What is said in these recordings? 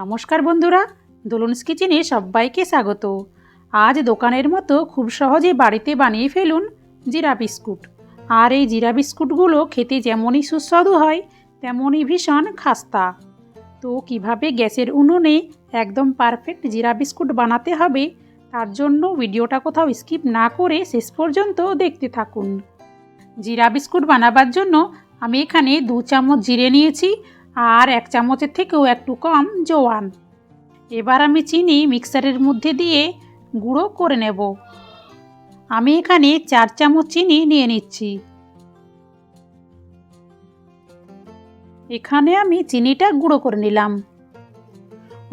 নমস্কার বন্ধুরা, দোলনস কিচেনে সবাইকে স্বাগত। আজ দোকানের মতো খুব সহজে বাড়িতে বানিয়ে ফেলুন জিরা বিস্কুট। আর এই জিরা বিস্কুটগুলো খেতে যেমনই সুস্বাদু হয়, তেমনই ভীষণ খাস্তা। তো কীভাবে গ্যাসের উনুনে একদম পারফেক্ট জিরা বিস্কুট বানাতে হবে, তার জন্য ভিডিওটা কোথাও স্কিপ না করে শেষ পর্যন্ত দেখতে থাকুন। জিরা বিস্কুট বানাবার জন্য আমি এখানে দু চামচ জিরে নিয়েছি আর এক চামচের থেকেও একটু কম জোয়ান। এবার আমি চিনি মিক্সারের মধ্যে দিয়ে গুঁড়ো করে নেব। আমি এখানে চার চামচ চিনি নিয়ে নিচ্ছি। এখানে আমি চিনিটা গুঁড়ো করে নিলাম।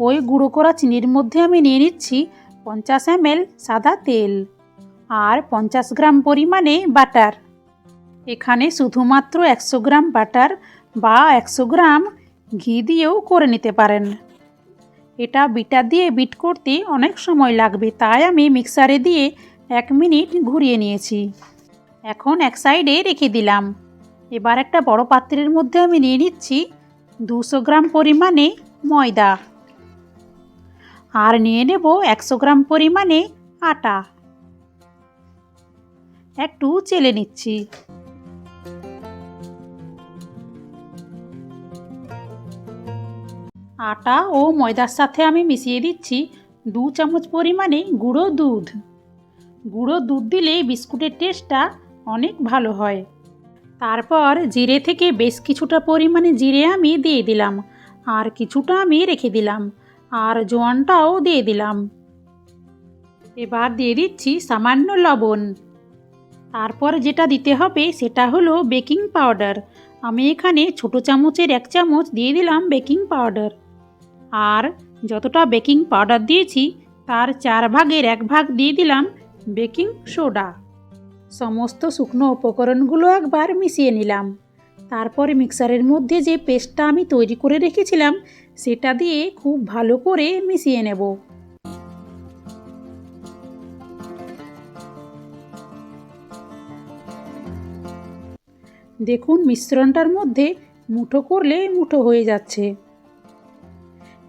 ওই গুঁড়ো করা চিনির মধ্যে আমি নিয়ে নিচ্ছি পঞ্চাশ এম সাদা তেল আর পঞ্চাশ গ্রাম পরিমাণে বাটার। এখানে শুধুমাত্র একশো গ্রাম বাটার বা একশো গ্রাম ঘি দিয়েও করে নিতে পারেন। এটা বিটা দিয়ে বিট করতে অনেক সময় লাগবে, তাই আমি মিক্সারে দিয়ে এক মিনিট ঘুরিয়ে নিয়েছি। এখন এক সাইডে রেখে দিলাম। এবার একটা বড় পাত্রের মধ্যে আমি নিয়ে নিচ্ছি দুশো গ্রাম পরিমাণে ময়দা। আর নিয়ে নেব একশো গ্রাম পরিমাণে আটা। একটু চেলে নিচ্ছি। আটা ও ময়দার সাথে আমি মিশিয়ে দিচ্ছি দু চামচ পরিমাণে গুঁড়ো দুধ। গুঁড়ো দুধ দিলে বিস্কুটের টেস্টটা অনেক ভালো হয়। তারপর জিরে থেকে বেশ কিছুটা পরিমাণে জিরে আমি দিয়ে দিলাম। আর কিছুটা আমি রেখে দিলাম। আর জোয়ানটাও দিয়ে দিলাম। এবার দিয়ে দিচ্ছি সামান্য লবণ। তারপর যেটা দিতে হবে সেটা হলো বেকিং পাউডার। আমি এখানে ছোটো চামচের এক চামচ দিয়ে দিলাম বেকিং পাউডার। আর যতটা বেকিং পাউডার দিয়েছি, তার চার ভাগের এক ভাগ দিয়ে দিলাম বেকিং সোডা। সমস্ত শুকনো উপকরণগুলো একবার মিশিয়ে নিলাম। তারপরে মিক্সারের মধ্যে যে পেস্টটা আমি তৈরি করে রেখেছিলাম, সেটা দিয়ে খুব ভালো করে মিশিয়ে নেব। দেখুন, মিশ্রণটার মধ্যে মুঠো করলে মুঠো হয়ে যাচ্ছে।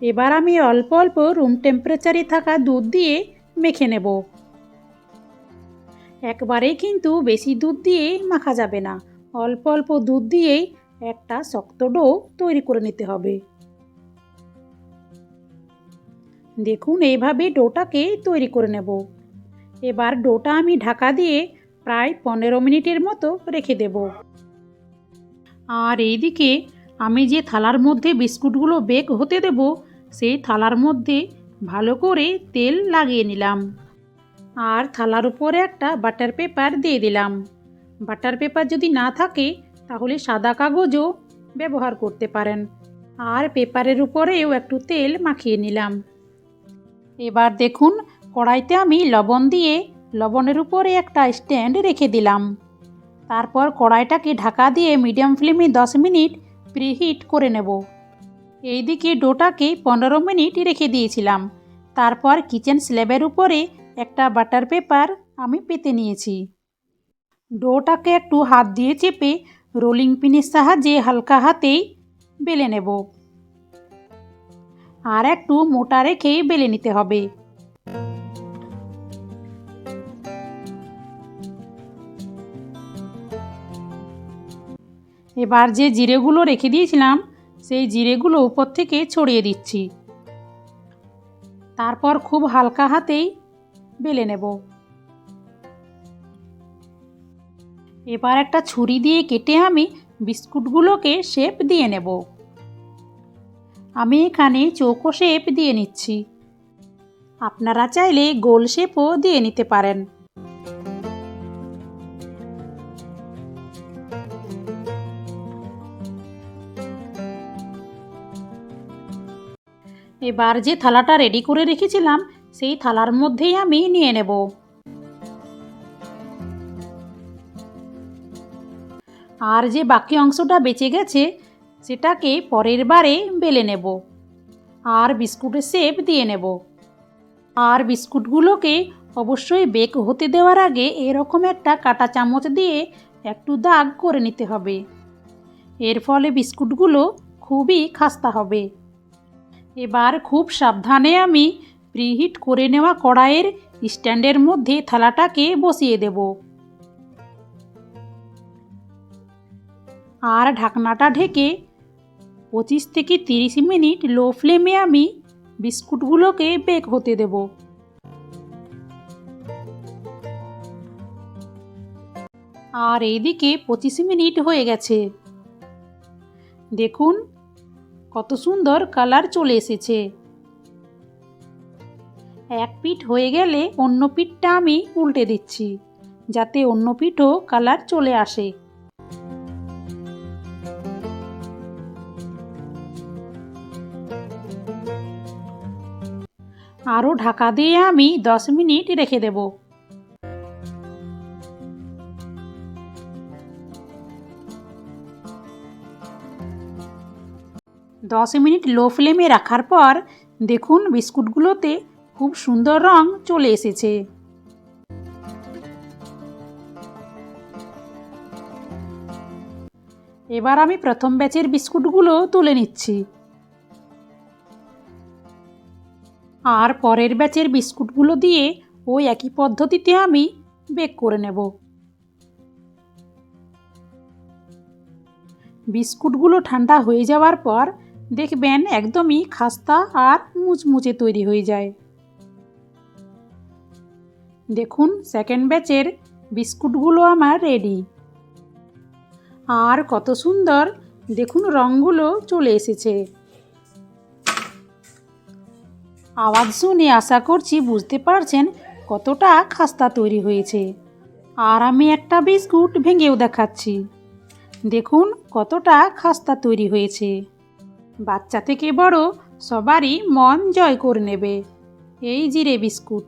এবার আমি অল্প অল্প রুম টেম্পারেচারে থাকা দুধ দিয়ে মেখে নেব। একবারেই কিন্তু বেশি দুধ দিয়ে মাখা যাবে না। অল্প অল্প দুধ দিয়েই একটা শক্ত ডো তৈরি করে নিতে হবে। দেখুন, এইভাবে ডোটাকে তৈরি করে নেব। এবার ডোটা আমি ঢাকা দিয়ে প্রায় পনেরো মিনিটের মতো রেখে দেব। আর এইদিকে আমি যে থালার মধ্যে বিস্কুটগুলো বেক হতে দেব সেই থালার মধ্যে ভালো করে তেল লাগিয়ে নিলাম। আর থালার উপরে একটা বাটার পেপার দিয়ে দিলাম। বাটার পেপার যদি না থাকে, তাহলে সাদা কাগজও ব্যবহার করতে পারেন। আর পেপারের উপরেও একটু তেল মাখিয়ে নিলাম। এবার দেখুন, কড়াইতে আমি লবণ দিয়ে লবণের উপরে একটা স্ট্যান্ড রেখে দিলাম। তারপর কড়াইটাকে ঢাকা দিয়ে মিডিয়াম ফ্লেমে দশ মিনিট প্রিহিট করে নেব। এইদিকে ডোটাকে পনেরো মিনিট রেখে দিয়েছিলাম। তারপর কিচেন স্ল্যাবের উপরে একটা বাটার পেপার আমি পেতে নিয়েছি। ডোটাকে একটু হাত দিয়ে চেপে রোলিং পিনের সাহায্যে হালকা হাতেই বেলে নেব। আর একটু মোটা রেখে বেলে নিতে হবে। এবার যে জিরেগুলো রেখে দিয়েছিলাম সেই জিরেগুলো উপর থেকে ছড়িয়ে দিচ্ছি। তারপর খুব হালকা হাতেই বেলে নেব। এবার একটা ছুরি দিয়ে কেটে আমি বিস্কুটগুলোকে শেপ দিয়ে নেব। আমি এখানে চৌকো শেপ দিয়ে নিচ্ছি। আপনারা চাইলে গোল শেপও দিয়ে নিতে পারেন। এবার যে থালাটা রেডি করে রেখেছিলাম, সেই থালার মধ্যেই আমি নিয়ে নেব। আর যে বাকি অংশটা বেঁচে গেছে, সেটাকে পরের বারে বেলে নেব। আর বিস্কুটের শেপ দিয়ে নেব। আর বিস্কুটগুলোকে অবশ্যই বেক হতে দেওয়ার আগে এরকম একটা কাটা চামচ দিয়ে একটু দাগ করে নিতে হবে। এর ফলে বিস্কুটগুলো খুবই খাস্তা হবে। এবার খুব সাবধানে আমি প্রিহিট করে নেওয়া কড়াইয়ের স্ট্যান্ডের মধ্যে থালাটাকে বসিয়ে দেব। আর ঢাকনাটা ঢেকে পঁচিশ থেকে তিরিশ মিনিট লো ফ্লেমে আমি বিস্কুটগুলোকে বেক হতে দেব। আর এইদিকে পঁচিশ মিনিট হয়ে গেছে। দেখুন কত সুন্দর কালার চলে এসেছে। এক পিঠ হয়ে গেলে অন্য পিঠটা আমি উল্টে দিচ্ছি, যাতে অন্য পিঠও কালার চলে আসে। আরও ঢাকা দিয়ে আমি দশ মিনিট রেখে দেব। দশ মিনিট লো ফ্লেমে রাখার পর দেখুন বিস্কুটগুলোতে খুব সুন্দর রং চলে এসেছে। এবার আমি প্রথম ব্যাচের বিস্কুটগুলো তুলে নিচ্ছি। আর পরের ব্যাচের বিস্কুটগুলো দিয়ে ওই একই পদ্ধতিতে আমি বেক করে নেব। বিস্কুটগুলো ঠান্ডা হয়ে যাওয়ার পর দেখবেন একদমই খাস্তা আর মুচমুচে তৈরি হয়ে যায়। দেখুন সেকেন্ড ব্যাচের বিস্কুটগুলো আমার রেডি আর কত সুন্দর, দেখুন রঙগুলো চলে এসেছে। আওয়াজ শুনে আশা করছি বুঝতে পারছেন কতটা খাস্তা তৈরি হয়েছে। আর আমি একটা বিস্কুট ভেঙেও দেখাচ্ছি। দেখুন কতটা খাস্তা তৈরি হয়েছে। বাচ্চা থেকে বড় সবারই মন জয় করে নেবে। এই জিরে বিস্কুট।